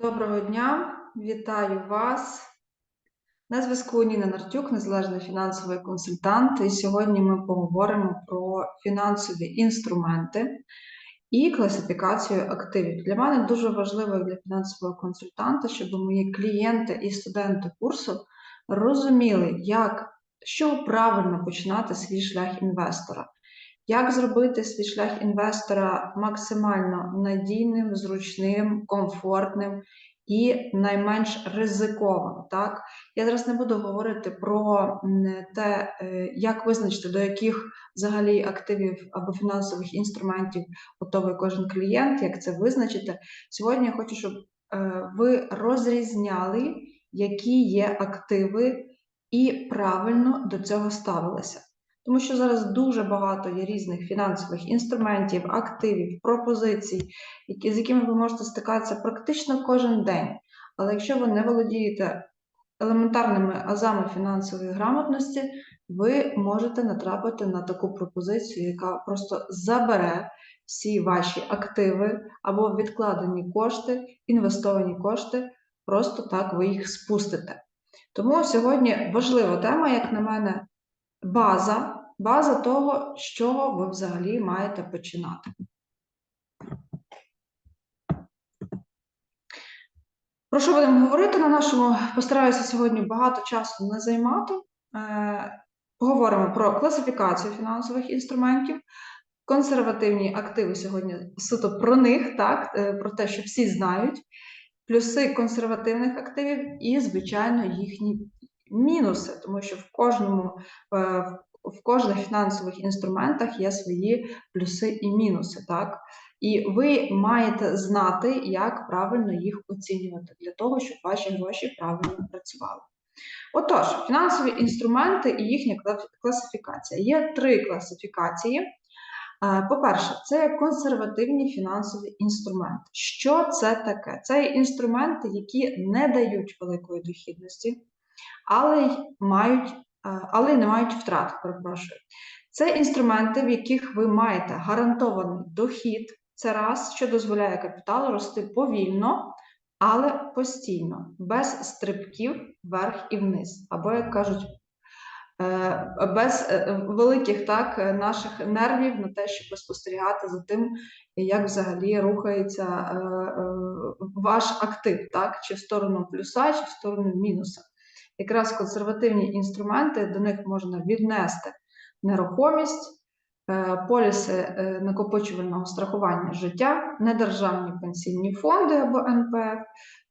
Доброго дня, вітаю вас. На зв'язку Ніна Нартюк, незалежний фінансовий консультант. І сьогодні ми поговоримо про фінансові інструменти і класифікацію активів. Для мене дуже важливо для фінансового консультанта, щоб мої клієнти і студенти курсу розуміли, як що правильно починати свій шлях інвестора. Як зробити свій шлях інвестора максимально надійним, зручним, комфортним і найменш ризиковим? Так? Я зараз не буду говорити про те, е, як визначити, до яких взагалі активів або фінансових інструментів готовий кожен клієнт, як це визначити. Сьогодні я хочу, щоб е, ви розрізняли, які є активи, і правильно до цього ставилися. Тому що зараз дуже багато є різних фінансових інструментів, активів, пропозицій, які, з якими ви можете стикатися практично кожен день. Але якщо ви не володієте елементарними азами фінансової грамотності, ви можете натрапити на таку пропозицію, яка просто забере всі ваші активи або відкладені кошти, інвестовані кошти, просто так ви їх спустите. Тому сьогодні важлива тема, як на мене, база, база того, з чого ви взагалі маєте починати. Про що будемо говорити на нашому? Постараюся сьогодні багато часу не займати. Е, Поговоримо про класифікацію фінансових інструментів, консервативні активи сьогодні суто про них, так, е, про те, що всі знають, плюси консервативних активів і, звичайно, їхні мінуси, тому що в кожному е, в кожних фінансових інструментах є свої плюси і мінуси, так? І ви маєте знати, як правильно їх оцінювати для того, щоб ваші гроші правильно працювали. Отож, фінансові інструменти і їхня класифікація. Є три класифікації. По-перше, це консервативні фінансові інструменти. Що це таке? Це інструменти, які не дають великої дохідності, але й мають, але не мають втрат, перепрошую. Це інструменти, в яких ви маєте гарантований дохід, це раз, що дозволяє капіталу рости повільно, але постійно, без стрибків вверх і вниз, або, як кажуть, е, без е, великих так, наших нервів на те, щоб спостерігати за тим, як взагалі рухається ваш актив, так, чи в сторону плюса, чи в сторону мінуса якраз консервативні інструменти, до них можна віднести нерухомість, е, поліси е, накопичувального страхування життя, недержавні пенсійні фонди або НПФ,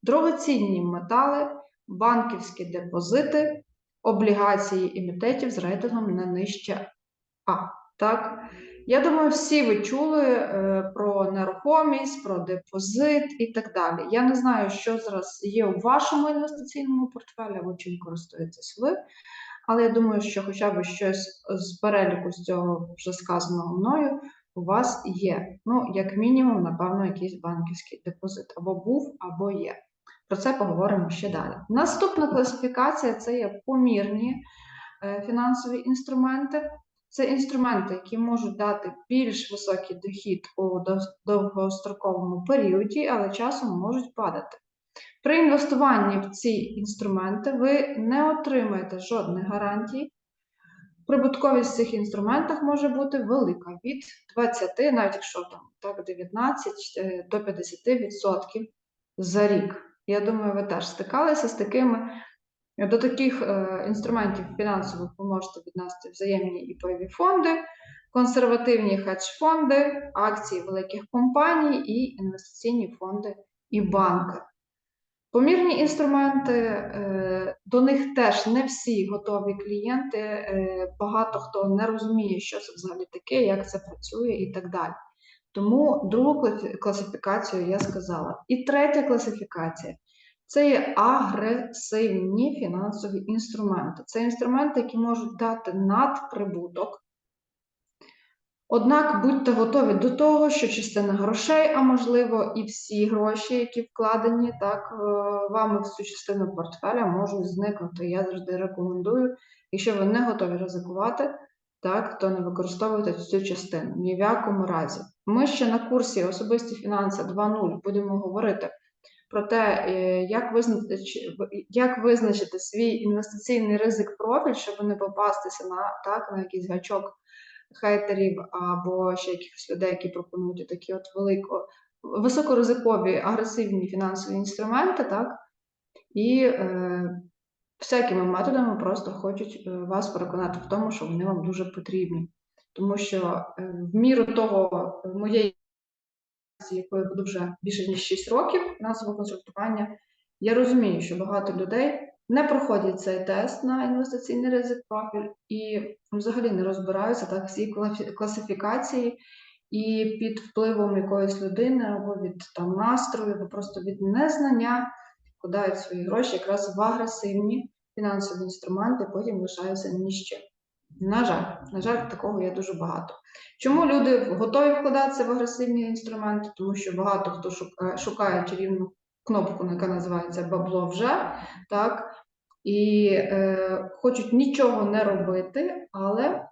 дорогоцінні метали, банківські депозити, облігації імітетів з рейтингом не нижче А. Так? Я думаю, всі ви чули е, про нерухомість, про депозит і так далі. Я не знаю, що зараз є у вашому інвестиційному портфелі, або чим користуєтесь ви, але я думаю, що хоча б щось з переліку з цього вже сказаного мною у вас є. Ну, як мінімум, напевно, якийсь банківський депозит або був, або є. Про це поговоримо ще далі. Наступна класифікація це є помірні е, фінансові інструменти. Це інструменти, які можуть дати більш високий дохід у довгостроковому періоді, але часом можуть падати. При інвестуванні в ці інструменти ви не отримаєте жодних гарантій. Прибутковість в цих інструментах може бути велика від 20, навіть якщо там так 19 е, до 50% за рік. Я думаю, ви теж стикалися з такими до таких е, інструментів фінансових ви можете віднести взаємні і пайові фонди, консервативні хедж-фонди, акції великих компаній і інвестиційні фонди і банки. Помірні інструменти, е, до них теж не всі готові клієнти, е, багато хто не розуміє, що це взагалі таке, як це працює і так далі. Тому другу класифікацію я сказала. І третя класифікація це є агресивні фінансові інструменти. Це інструменти, які можуть дати надприбуток. Однак будьте готові до того, що частина грошей, а можливо, і всі гроші, які вкладені так, е, вами в цю частину портфеля, можуть зникнути. Я завжди рекомендую, якщо ви не готові ризикувати, так, то не використовуйте цю частину. Ні в якому разі. Ми ще на курсі особисті фінанси 2.0 будемо говорити про те, е, як визначити, як визначити свій інвестиційний ризик профіль, щоб не попастися на, так, на якийсь гачок хейтерів або ще якихось людей, які пропонують такі от велико, високоризикові агресивні фінансові інструменти, так, і е, всякими методами просто хочуть е, вас переконати в тому, що вони вам дуже потрібні. Тому що е, в міру того е, моєї якою буду вже більше ніж 6 років фінансового консультування, я розумію, що багато людей не проходять цей тест на інвестиційний ризик профіль і взагалі не розбираються так всі класифікації, і під впливом якоїсь людини або від там настрою, або просто від незнання вкладають свої гроші якраз в агресивні фінансові інструменти, потім лишаються ні з чим. На жаль, на жаль, такого є дуже багато. Чому люди готові вкладатися в агресивні інструменти? Тому що багато хто шукає, шукає чарівну кнопку, яка називається бабло вже, так, і е, хочуть нічого не робити, але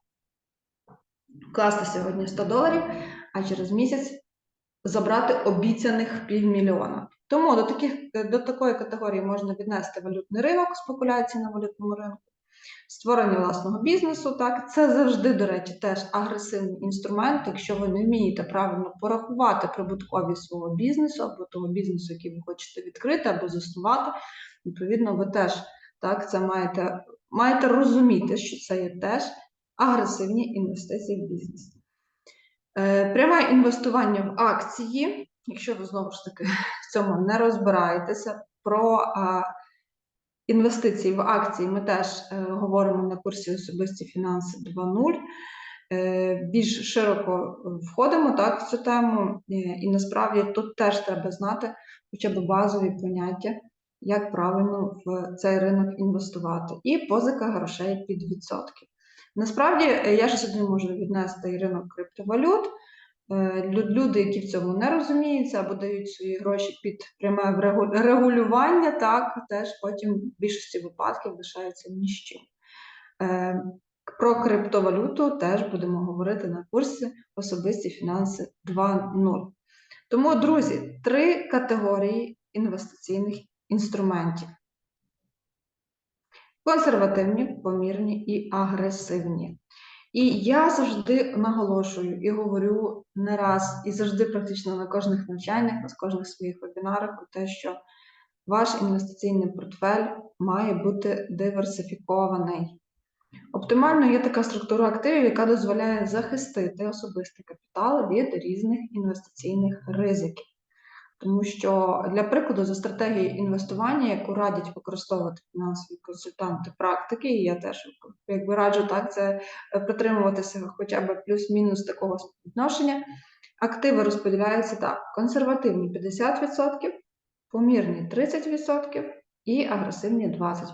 вкласти сьогодні 100 доларів, а через місяць забрати обіцяних півмільйона. Тому до, таких, до такої категорії можна віднести валютний ринок, спекуляції на валютному ринку, створення власного бізнесу. Так, це завжди, до речі, теж агресивний інструмент, якщо ви не вмієте правильно порахувати прибутковість свого бізнесу або того бізнесу, який ви хочете відкрити або заснувати. Відповідно, ви теж так це маєте, маєте розуміти, що це є теж агресивні інвестиції в бізнес. Е, Пряме інвестування в акції, якщо ви знову ж таки в цьому не розбираєтеся, про а, інвестиції в акції ми теж е, говоримо на курсі особисті фінанси 2.0. Е, більш широко входимо так, в цю тему, е, і насправді тут теж треба знати хоча б базові поняття, як правильно в цей ринок інвестувати, і позика грошей під відсотки. Насправді, я ж сюди можу віднести і ринок криптовалют. Е, лю- Люди, які в цьому не розуміються або дають свої гроші під пряме регулювання, так теж потім в більшості випадків лишаються ні. Е, Про криптовалюту теж будемо говорити на курсі особисті фінанси 2.0. Тому, друзі, три категорії інвестиційних інструментів: консервативні, помірні і агресивні. І я завжди наголошую і говорю не раз, і завжди практично на кожних навчаннях, на кожних своїх вебінарах про те, що ваш інвестиційний портфель має бути диверсифікований. Оптимально є така структура активів, яка дозволяє захистити особистий капітал від різних інвестиційних ризиків. Тому що для прикладу, за стратегією інвестування, яку радять використовувати фінансові консультанти практики, і я теж якби раджу так це е, притримуватися хоча б плюс-мінус такого співвідношення, активи розподіляються так: консервативні 50%, помірні 30% і агресивні 20%.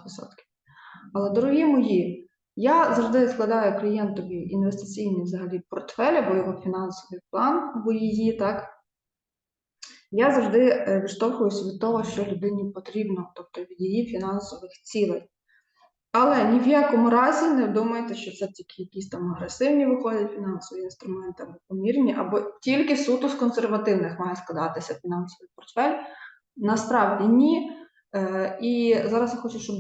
Але, дорогі мої, я завжди складаю клієнтові інвестиційний взагалі портфель або його фінансовий план, або її, так. Я завжди е, відштовхуюся від того, що людині потрібно, тобто від її фінансових цілей. Але ні в якому разі не думайте, що це тільки якісь там агресивні виходять фінансові інструменти або помірні, або тільки суто з консервативних має складатися фінансовий портфель. Насправді ні. Е, І зараз я хочу, щоб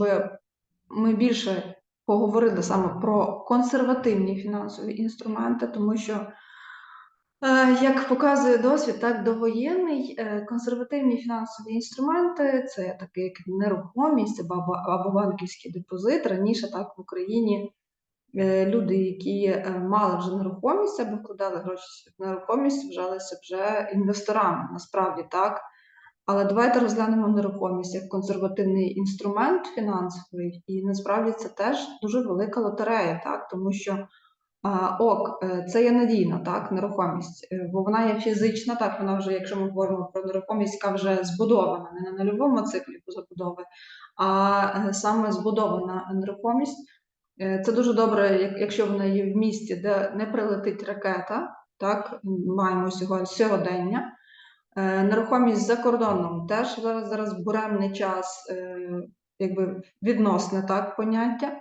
ми більше поговорили саме про консервативні фінансові інструменти, тому що Як показує досвід, так довоєнний е, консервативні фінансові інструменти це таке як нерухомість або, або банківський депозит. Раніше так в Україні е, люди, які е, мали вже нерухомість або вкладали гроші в нерухомість, вважалися вже інвесторами. Насправді так. Але давайте розглянемо нерухомість як консервативний інструмент фінансовий, і насправді це теж дуже велика лотерея, так тому що а, ок, е, це є надійно, так, нерухомість, е, бо вона є фізична, так, вона вже, якщо ми говоримо про нерухомість, яка вже збудована, не на нульовому циклі забудови, а е, саме збудована нерухомість. Це дуже добре, як- якщо вона є в місті, де не прилетить ракета, так, маємо сьогодні сьогодення. Нерухомість за кордоном теж зараз, зараз буремний час, якби відносне так поняття.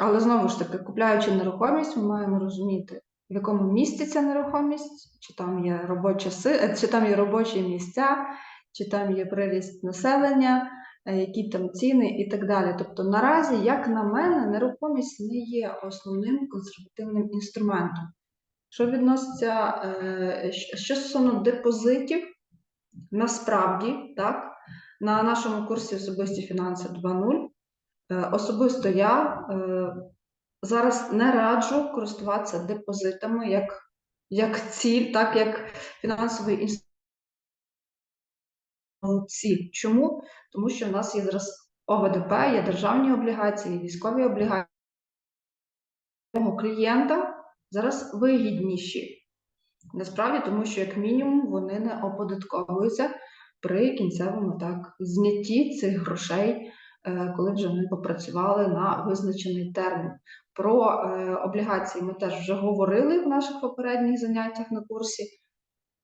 Але знову ж таки, купляючи нерухомість, ми маємо розуміти, в якому місці ця нерухомість, чи там є робоча е, чи там є робочі місця, чи там є приріст населення, е, які там ціни і так далі. Тобто, наразі, як на мене, нерухомість не є основним консервативним інструментом. Що відноситься, е, що стосовно депозитів, насправді, так, на нашому курсі особисті фінанси 2.0 е, особисто я е, зараз не раджу користуватися депозитами як, як ціль, так як фінансовий інструмент. Ціль. Чому? Тому що в нас є зараз ОВДП, є державні облігації, військові облігації. Мого клієнта зараз вигідніші. Насправді, тому що, як мінімум, вони не оподатковуються при кінцевому так знятті цих грошей, е, коли вже вони попрацювали на визначений термін. Про е, облігації ми теж вже говорили в наших попередніх заняттях на курсі.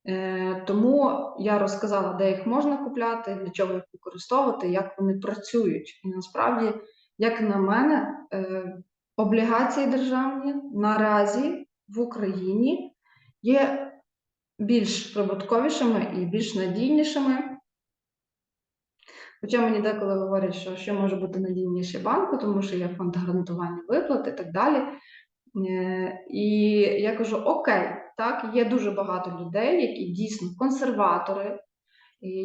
Е, Тому я розказала, де їх можна купляти, для чого їх використовувати, як вони працюють. І насправді, як на мене, е, облігації державні наразі в Україні є більш прибутковішими і більш надійнішими. Хоча мені деколи говорять, що що може бути надійніше банку, тому що є фонд гарантування виплат і так далі. Е, І я кажу: окей, так, є дуже багато людей, які дійсно консерватори,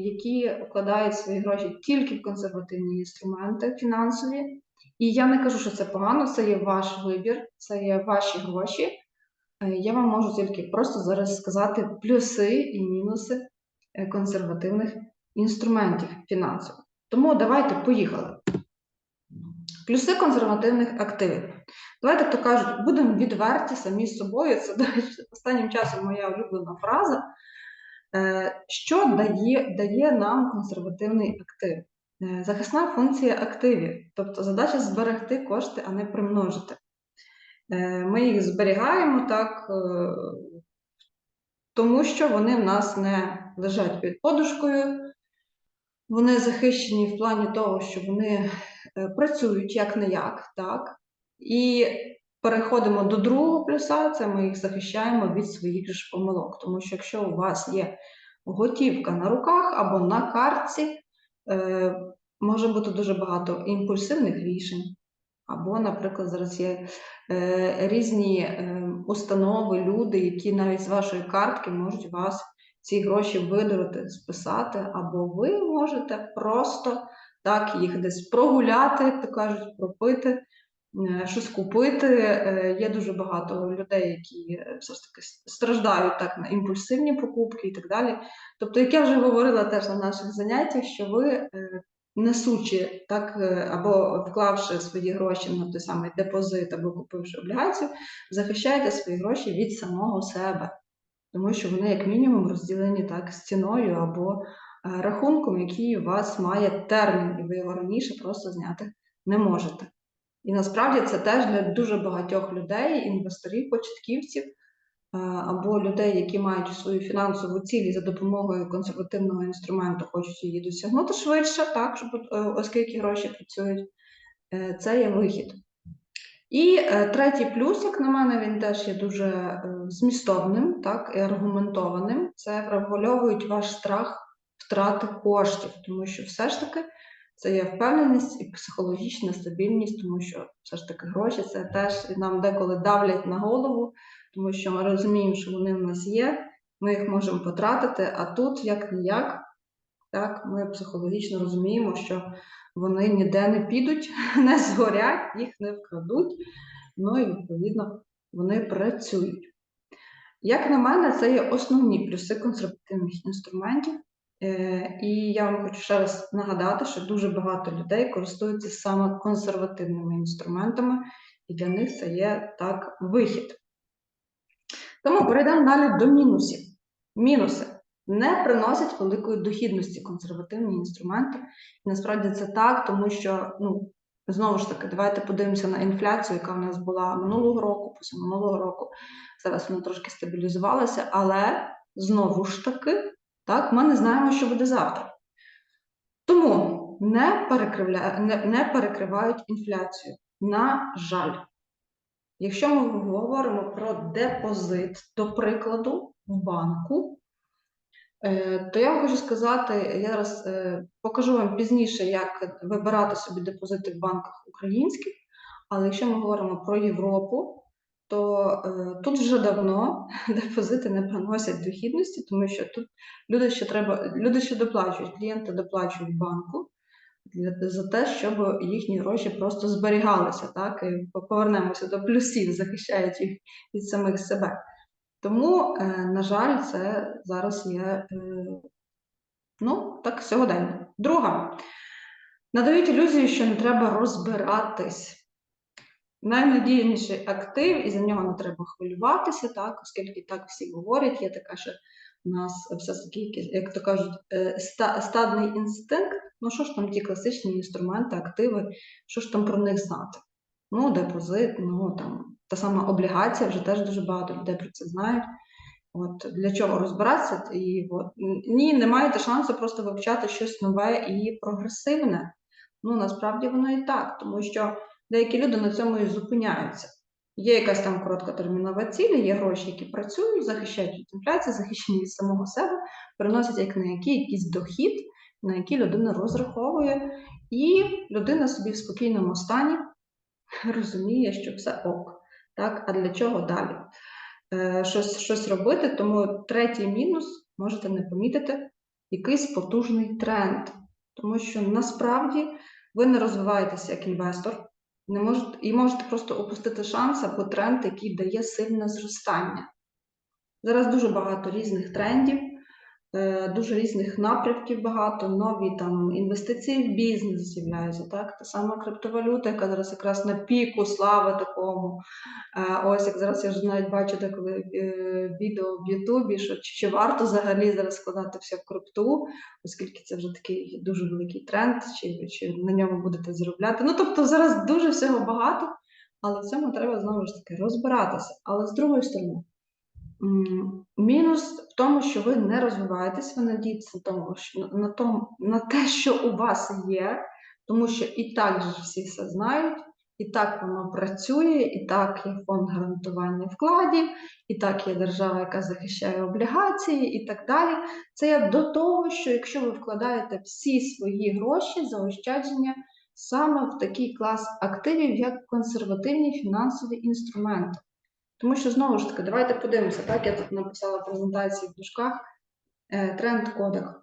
які вкладають свої гроші тільки в консервативні інструменти фінансові. І я не кажу, що це погано, це є ваш вибір, це є ваші гроші. Е, Я вам можу тільки просто зараз сказати плюси і мінуси е, консервативних інструментів фінансових. Тому давайте поїхали. Плюси консервативних активів. Давайте, то кажуть, будемо відверті самі з собою. Це останнім часом моя улюблена фраза. Е, Що дає, дає нам консервативний актив? Е, Захисна функція активів, тобто задача зберегти кошти, а не примножити. Е, Ми їх зберігаємо так, тому що вони в нас не лежать під подушкою, вони захищені в плані того, що вони е, працюють як не як, так? І переходимо до другого плюса, це ми їх захищаємо від своїх ж помилок. Тому що якщо у вас є готівка на руках або на картці, е, може бути дуже багато імпульсивних рішень. Або, наприклад, зараз є е, різні установи, люди, які навіть з вашої картки можуть вас ці гроші видурити, списати, або ви можете просто так їх десь прогуляти, як то кажуть, пропити, е, щось купити. Е, Є дуже багато людей, які е, все ж таки страждають так на імпульсивні покупки і так далі. Тобто, як я вже говорила теж на наших заняттях, що ви несучи так або вклавши свої гроші на той самий депозит, або купивши облігацію, захищаєте свої гроші від самого себе, тому що вони, як мінімум, розділені так з ціною або е, рахунком, який у вас має термін, і ви його раніше просто зняти не можете. І насправді це теж для дуже багатьох людей, інвесторів, початківців е, або людей, які мають свою фінансову ціль і за допомогою консервативного інструменту хочуть її досягнути швидше, так, щоб, е, оскільки гроші працюють, це є вихід. І е, третій плюс, як на мене, він теж є дуже е, змістовним, так, і аргументованим. Це врегульовують ваш страх втрати коштів, тому що все ж таки це є впевненість і психологічна стабільність, тому що все ж таки гроші це теж нам деколи давлять на голову, тому що ми розуміємо, що вони в нас є, ми їх можемо потратити, а тут як ніяк, так, ми психологічно розуміємо, що вони ніде не підуть, не згорять, їх не вкрадуть, ну і відповідно вони працюють. Як на мене, це є основні плюси консервативних інструментів. Е, І я вам хочу ще раз нагадати, що дуже багато людей користуються саме консервативними інструментами, і для них це є так вихід. Тому перейдемо далі до мінусів. Мінуси не приносять великої дохідності консервативні інструменти. Насправді це так, тому що, ну, знову ж таки, давайте подивимося на інфляцію, яка в нас була минулого року, позаминулого року. Зараз вона трошки стабілізувалася, але знову ж таки, так, ми не знаємо, що буде завтра. Тому не, перекривля... не, не перекривають інфляцію. На жаль. Якщо ми говоримо про депозит, до прикладу, в банку, То я хочу сказати, я зараз е, покажу вам пізніше, як вибирати собі депозити в банках українських, але якщо ми говоримо про Європу, то е, тут вже давно депозити не приносять дохідності, тому що тут люди ще треба, люди ще доплачують, клієнти доплачують банку за те, щоб їхні гроші просто зберігалися, так, і повернемося до плюсів, захищають їх від самих себе. Тому, е, на жаль, це зараз є е, ну, так сьогодення. Друга. Надають ілюзію, що не треба розбиратись. Найнадійніший актив, і за нього не треба хвилюватися, так, оскільки так всі говорять, є така, що у нас все-таки, як то кажуть, е, стадний інстинкт. Ну що ж там ті класичні інструменти, активи, що ж там про них знати? Ну, депозит, ну там та сама облігація, вже теж дуже багато людей про це знають. От для чого розбиратися? І от ні, не маєте шансу просто вивчати щось нове і прогресивне. Ну насправді воно і так, тому що деякі люди на цьому і зупиняються. Є якась там короткотермінова ціль, є гроші, які працюють, захищають від інфляції, захищені від самого себе, приносять як на який якийсь дохід, на який людина розраховує, і людина собі в спокійному стані розуміє, що все ок. Так, а для чого далі? Е, щось, щось робити, тому третій мінус можете не помітити якийсь потужний тренд. Тому що насправді ви не розвиваєтеся як інвестор, не можете, і можете просто опустити шанс або тренд, який дає сильне зростання. Зараз дуже багато різних трендів, дуже різних напрямків багато, нові там інвестиції в бізнес з'являються, так? Та сама криптовалюта, яка зараз якраз на піку слави такому. Е, Ось як зараз я вже навіть бачу деколи е, відео в Ютубі, що чи, варто взагалі зараз складати все в крипту, оскільки це вже такий дуже великий тренд, чи, чи на ньому будете заробляти. Ну тобто зараз дуже всього багато, але в цьому треба знову ж таки розбиратися. Але з другої сторони, мінус в тому, що ви не розвиваєтесь, ви надієтеся на тому, на те, що у вас є, тому що і так же всі все знають. І так воно працює, і так є фонд гарантування вкладів, і так є держава, яка захищає облігації, і так далі. Це як до того, що якщо ви вкладаєте всі свої гроші заощадження саме в такий клас активів, як консервативні фінансові інструменти. Тому що знову ж таки, давайте подивимося, так я тут написала презентацію в дужках е, тренд кодек.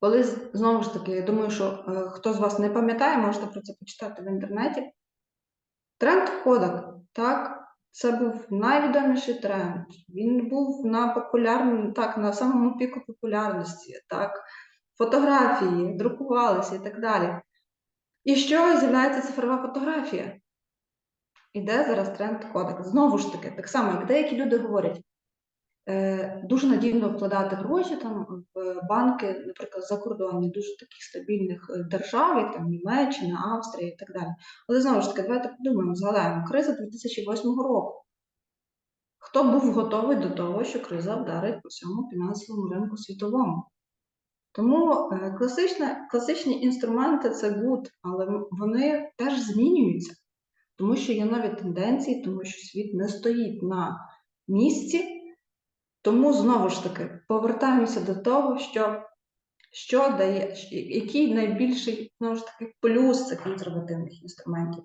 Коли знову ж таки, я думаю, що е, хто з вас не пам'ятає, можете про це почитати в інтернеті. Тренд Kodak, так, це був найвідоміший тренд. Він був на популярному, так, на самому піку популярності, так, фотографії, друкувалися і так далі. І що з'являється цифрова фотографія? Іде зараз тренд Kodak. Знову ж таки, так само, як деякі люди говорять, е, дуже надійно вкладати гроші там в банки, наприклад, закордонні, дуже таких стабільних е, держав, як там Німеччина, Австрія і так далі. Але знову ж таки, давайте подумаємо, згадаємо, криза 2008 року. Хто був готовий до того, що криза вдарить по всьому фінансовому ринку світовому? Тому е, класичні інструменти це good, але вони теж змінюються, тому що є нові тенденції, тому що світ не стоїть на місці. Тому знову ж таки повертаємося до того, що, що дає, який найбільший знову ж таки плюс цих консервативних інструментів.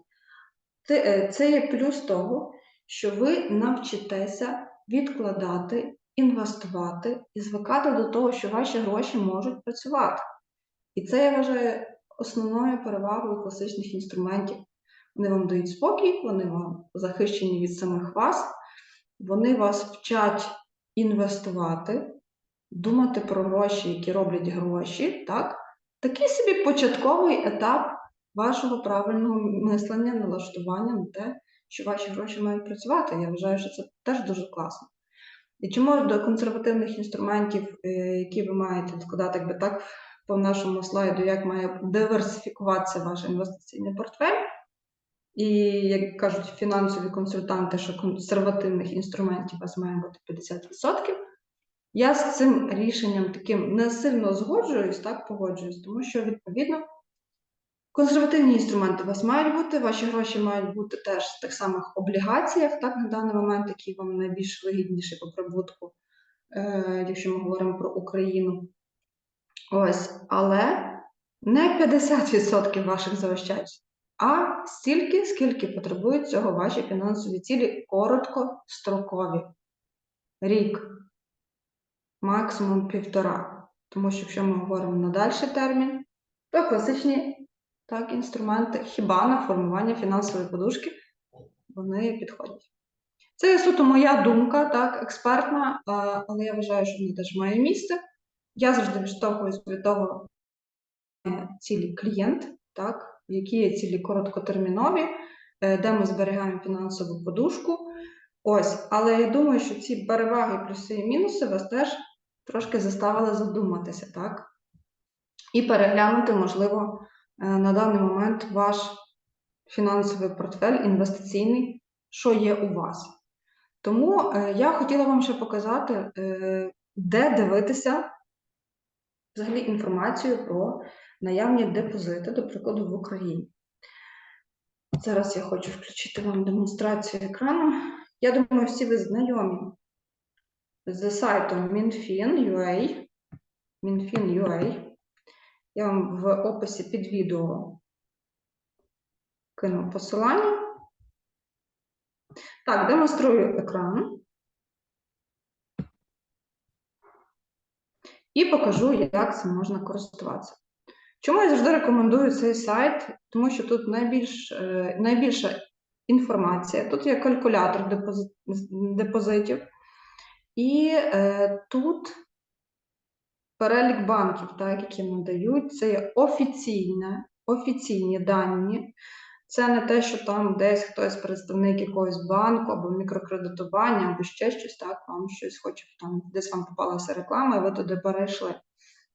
Е, це є плюс того, що ви навчитеся відкладати, інвестувати і звикати до того, що ваші гроші можуть працювати. І це я вважаю основною перевагою класичних інструментів. Вони вам дають спокій, вони вам захищені від самих вас, вони вас вчать інвестувати, думати про гроші, які роблять гроші. Так? Такий собі початковий етап вашого правильного мислення, налаштування на те, що ваші гроші мають працювати. Я вважаю, що це теж дуже класно. І чому до консервативних інструментів, е, які ви маєте складати, якби так по нашому слайду, як має диверсифікуватися ваш інвестиційний портфель, і, як кажуть фінансові консультанти, що консервативних інструментів у вас має бути 50%. Я з цим рішенням таким не сильно згоджуюсь, так погоджуюсь, тому що відповідно консервативні інструменти у вас мають бути, ваші гроші мають бути теж в тих самих облігаціях, так на даний момент, які вам найбільш вигідніші по прибутку. е, якщо ми говоримо про Україну. Ось, але не 50% ваших заощаджень, а стільки, скільки потребують цього ваші фінансові цілі короткострокові. Рік, максимум півтора. Тому що якщо ми говоримо на дальший термін, то класичні так, інструменти хіба на формування фінансової подушки вони підходять. Це є суто моя думка, так, експертна, але я вважаю, що вона теж має місце. Я завжди відштовхуюсь від того, е, цілі клієнт, так, які є цілі короткотермінові, е, де ми зберігаємо фінансову подушку. Ось, але я думаю, що ці переваги, плюси і мінуси вас теж трошки заставили задуматися, так? І переглянути, можливо, е, на даний момент ваш фінансовий портфель інвестиційний, що є у вас. Тому е, я хотіла вам ще показати, де дивитися взагалі інформацію про наявні депозити, до прикладу, в Україні. Зараз я хочу включити вам демонстрацію екрану. Я думаю, всі ви знайомі з сайтом Minfin.ua. Minfin.ua. Я вам в описі під відео кину посилання. Так, демонструю екран. І покажу, як цим можна користуватися. Чому я завжди рекомендую цей сайт? Тому що тут найбільш, е, найбільша інформація. Тут є калькулятор депози- депозитів, і е, тут перелік банків, так, які надають, це є офіційне, офіційні дані. Це не те, що там десь хтось представник якогось банку або мікрокредитування, або ще щось, так, вам щось хоче, там десь вам попалася реклама, і ви туди перейшли.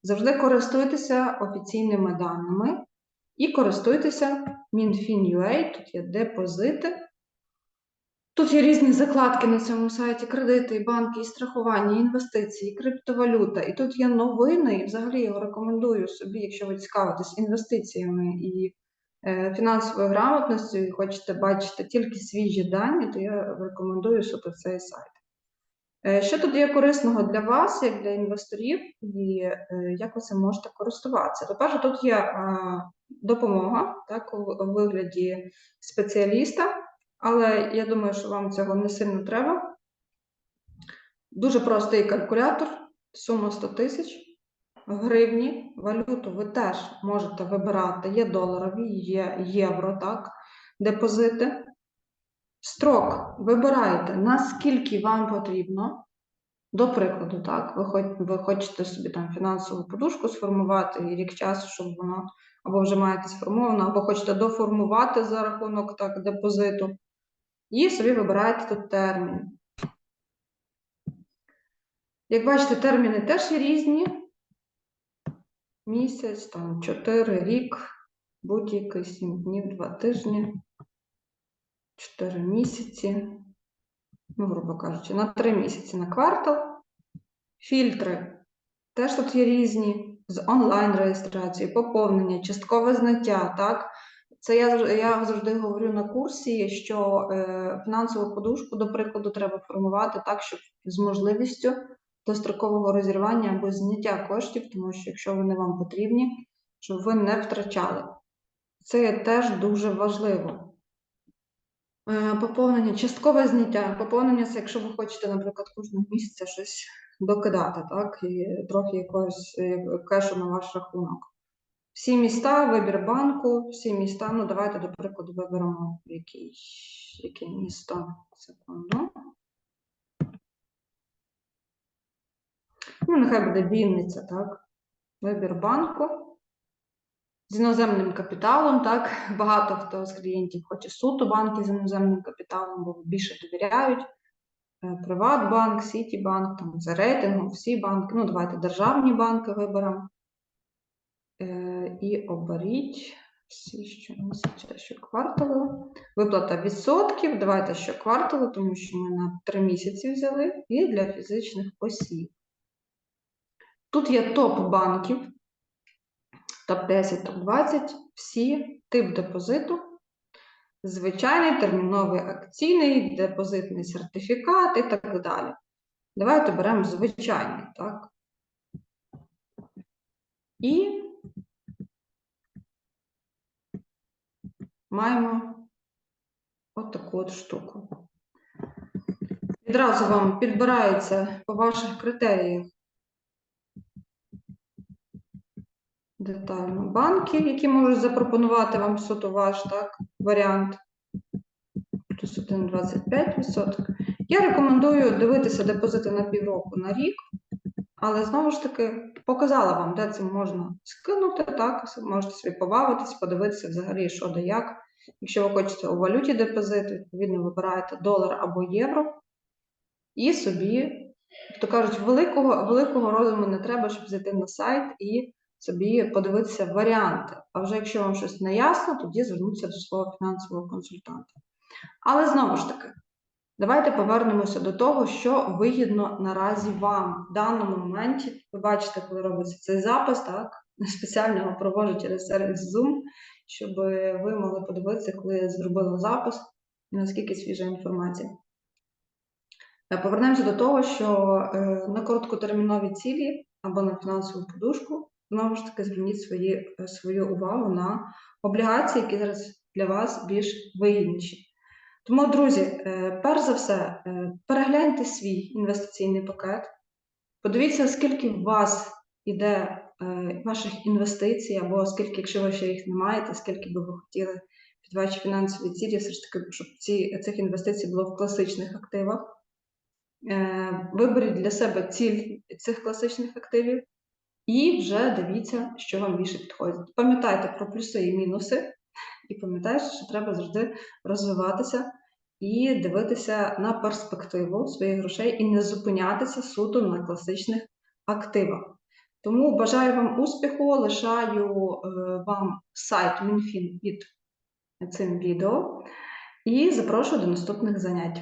Завжди користуйтеся офіційними даними і користуйтеся Minfin.ua, тут є депозити. Тут є різні закладки на цьому сайті: кредити, і банки, і страхування, і інвестиції, і криптовалюта. І тут є новини, і взагалі його рекомендую собі, якщо ви цікавитесь інвестиціями і е, фінансовою грамотністю, і хочете бачити тільки свіжі дані, то я рекомендую суто цей сайт. Е, Що тут є корисного для вас, як для інвесторів, і е, як ви цим можете користуватися? По-перше, тут є е, допомога так, у у вигляді спеціаліста, але я думаю, що вам цього не сильно треба. Дуже простий калькулятор, сума 100 тисяч гривні. Валюту ви теж можете вибирати. Є доларові, є євро, так, депозити. Строк вибираєте, наскільки вам потрібно. До прикладу, так, ви, хоч, ви хочете собі там фінансову подушку сформувати і рік часу, щоб воно або вже маєте сформовано, або хочете доформувати за рахунок так, депозиту. І собі вибираєте тут термін. Як бачите, терміни теж є різні. Місяць, там 4, рік, будь-який 7 днів, 2 тижні. 4 місяці, ну, грубо кажучи, на 3 місяці на квартал. Фільтри теж тут є різні з онлайн-реєстрацією, поповнення, часткове знаття. Так? Це я, я завжди говорю на курсі, що е, фінансову подушку, до прикладу, треба формувати так, щоб з можливістю дострокового розірвання або зняття коштів, тому що якщо вони вам потрібні, щоб ви не втрачали. Це є теж дуже важливо. Е, Поповнення, часткове зняття. Поповнення це якщо ви хочете, наприклад, кожного місяця щось докидати, так, і трохи якогось е, кешу на ваш рахунок. Всі міста, вибір банку, всі міста. Ну, давайте, до прикладу, виберемо який, яке місто. Секунду. Ну, нехай буде Вінниця, так. Вибір банку. З іноземним капіталом, так, багато хто з клієнтів хоче суто банки з іноземним капіталом, бо більше довіряють. Е, Приватбанк, Сітібанк, там за рейтингом, всі банки. Ну, давайте державні банки виберемо. Е, І оберіть всі щомісяця, щокварталу. Виплата відсотків. Давайте щокварталу, тому що ми на 3 місяці взяли, і для фізичних осіб. Тут є топ банків топ-10, топ-20, всі тип депозиту, звичайний терміновий акційний, депозитний сертифікат і так далі. Давайте беремо звичайний, так? І маємо от таку от штуку. Відразу вам підбирається по ваших критеріях детально банки, які можуть запропонувати вам суто ваш так, варіант. Плюс 1,25%. Я рекомендую дивитися депозити на півроку на рік, але знову ж таки показала вам, де це можна скинути, так, можете собі побавитись, подивитися взагалі, що де як. Якщо ви хочете у валюті депозит, відповідно вибираєте долар або євро. І собі, як то кажуть, великого, великого розуму не треба, щоб зайти на сайт і собі подивитися варіанти. А вже якщо вам щось не ясно, тоді звернутися до свого фінансового консультанта. Але знову ж таки, давайте повернемося до того, що вигідно наразі вам в даному моменті. Ви бачите, коли робиться цей запис, так? Спеціально його проводжу через сервіс Zoom, щоб ви могли подивитися, коли я зробила запис, наскільки свіжа інформація. Е, Повернемося до того, що е, на короткотермінові цілі або на фінансову подушку знову ж таки зверніть свої, е, свою увагу на облігації, які зараз для вас більш вигідніші. Тому, друзі, е, перш за все, е, перегляньте свій інвестиційний пакет, подивіться, скільки у вас іде ваших інвестицій, або скільки, якщо ви ще їх не маєте, скільки би ви хотіли під ваші фінансові цілі, все ж таки, щоб ці, цих інвестицій було в класичних активах. Виберіть для себе ціль цих класичних активів і вже дивіться, що вам більше підходить. Пам'ятайте про плюси і мінуси, і пам'ятайте, що треба завжди розвиватися і дивитися на перспективу своїх грошей і не зупинятися суто на класичних активах. Тому бажаю вам успіху, лишаю е, вам сайт Мінфін під цим відео і запрошую до наступних занять.